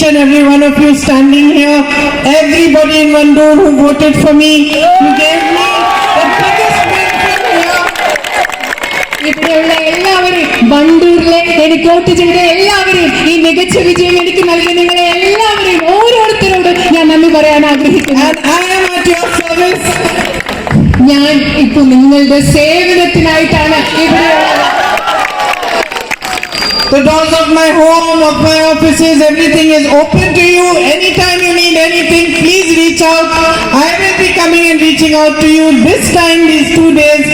and every one of you standing here, everybody in Vandoor who voted for me. You gave me the biggest win from here. ഇവിടെയുള്ള എല്ലാവരെയും ബണ്ടൂരിലെ എനിക്ക് vote ചെയ്ത എല്ലാവരെയും ഈ മികച്ച വിജയം എനിക്ക് നൽകിയ നിങ്ങളെ എല്ലാവരെയും ഓരോരുത്തരോടും ഞാൻ നന്ദി പറയാൻ ആഗ്രഹിക്കുന്നു. ഞാൻ ഇപ്പൊ നിങ്ങളുടെ സേവനത്തിനായിട്ടാണ് ഇവിടെയുള്ളത് The doors of my home, of my offices, everything is open to you. Anytime you need anything, please reach out. I will be coming and reaching out to you. This time, these two days,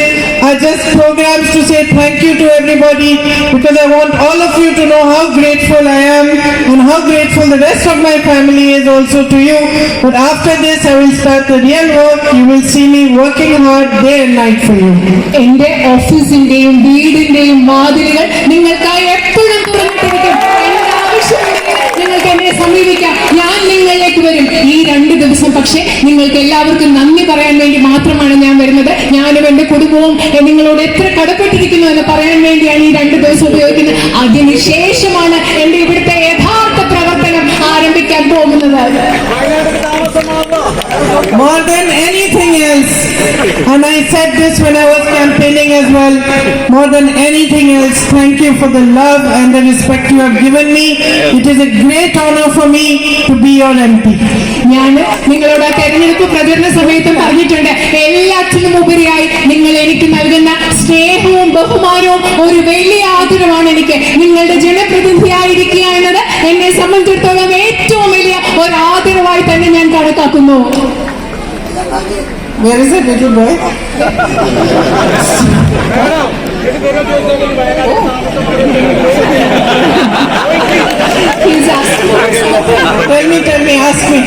are just programs to say thank you to everybody because I want all of you to know how grateful I am and how grateful the rest of my family is also to you. But after this, I will start the real work. You will see me working hard day and night for you. എന്റെ ഓഫീസിന്റെയും വീടിന്റെയും വാതിലുകൾ നിങ്ങൾക്കായി ഈ രണ്ട് ദിവസം പക്ഷേ നിങ്ങൾക്ക് എല്ലാവർക്കും നന്ദി പറയാൻ വേണ്ടി മാത്രമാണ് ഞാൻ വരുന്നത്. ഞാനും എന്റെ കുടുംബവും നിങ്ങളോട് എത്ര കടപ്പെട്ടിരിക്കുന്നു എന്ന് പറയാൻ വേണ്ടിയാണ് ഈ രണ്ട് ദിവസം ഉപയോഗിക്കുന്നത്. അതിനുശേഷമാണ് എന്റെ ഇവിടുത്തെ യഥാർത്ഥ പ്രവർത്തനം ആരംഭിക്കാൻ പോകുന്നത്. More than anything else. And I said this when I was campaigning as well. More than anything else, thank you for the love and the respect you have given me. It is a great honor for me to be your MP. ഞാൻ നിങ്ങളോട് ആ തെരഞ്ഞെടുപ്പ് പ്രചരണ സമയത്തും പറഞ്ഞിട്ടുണ്ട് എല്ലാറ്റിനും ഉപരിയായി നിങ്ങൾ എനിക്ക് നൽകുന്ന സ്നേഹവും ബഹുമാനവും ഒരു വലിയ ആദരവാണ് എനിക്ക് നിങ്ങളുടെ ജനപ്രതിനിധിയായിരിക്കുക എന്നത് എന്നെ സംബന്ധിച്ചിടത്തോളം ഏറ്റവും വലിയ ഒരു ആദരവായി തന്നെ ഞാൻ കണക്കാക്കുന്നു Where is that little boy? He's asking. Tell me, tell me, ask me.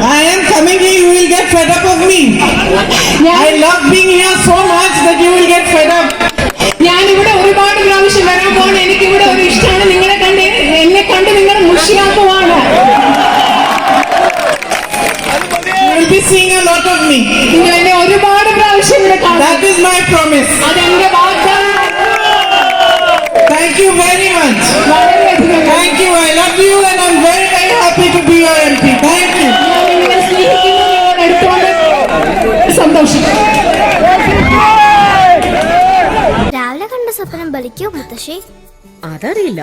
I am coming here, you will get fed up of me. I love being here so much that you will get fed up. Seeing a lot of me. നിങ്ങൾ എന്നെ ഒരുപാട് പ്രാവശ്യം ഇവിടെ കാണും That is my promise. അതെന്റെ Thank you very much. വളരെയധികം Thank you. I love you and I'm very, very happy to be your MP. Thank you. ഞാൻ നിങ്ങളെ സ്നേഹിക്കുന്നു നിങ്ങളോട് അടുത്തോണ്ട് സന്തോഷം രാവിലെ കണ്ട സ്വപ്നം ബലിക്കോ മുത്തശ്ശി അതറിയില്ല